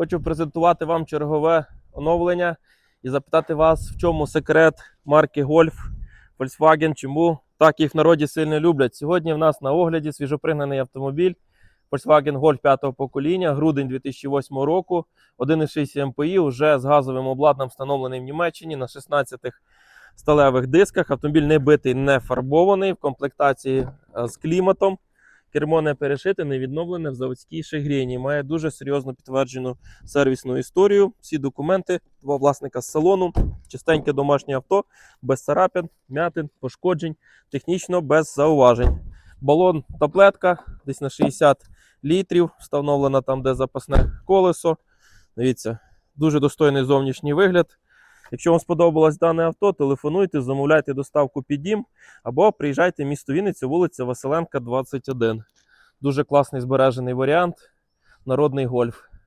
Хочу презентувати вам чергове оновлення і запитати вас, в чому секрет марки Golf Volkswagen, чому так їх в народі сильно люблять. Сьогодні в нас на огляді свіжопригнаний автомобіль Volkswagen Golf 5-го покоління, грудень 2008 року, 1,6 МПІ, вже з газовим обладнанням встановлений в Німеччині на 16 сталевих дисках. Автомобіль не битий, не фарбований в комплектації е, з кліматом. Кермо не перешите, не відновлене в заводській шегрені. Має дуже серйозно підтверджену сервісну історію. Всі документи два власника з салону, чистеньке домашнє авто, без царапин, м'ятин, пошкоджень, технічно без зауважень. Балон таблетка десь на 60 літрів, встановлена там, де запасне колесо. Дивіться, дуже достойний зовнішній вигляд. Якщо вам сподобалось дане авто, телефонуйте, замовляйте доставку під дім або приїжджайте в місто Вінниця, вулиця Василенка, 21. Дуже класний збережений варіант. Народний гольф.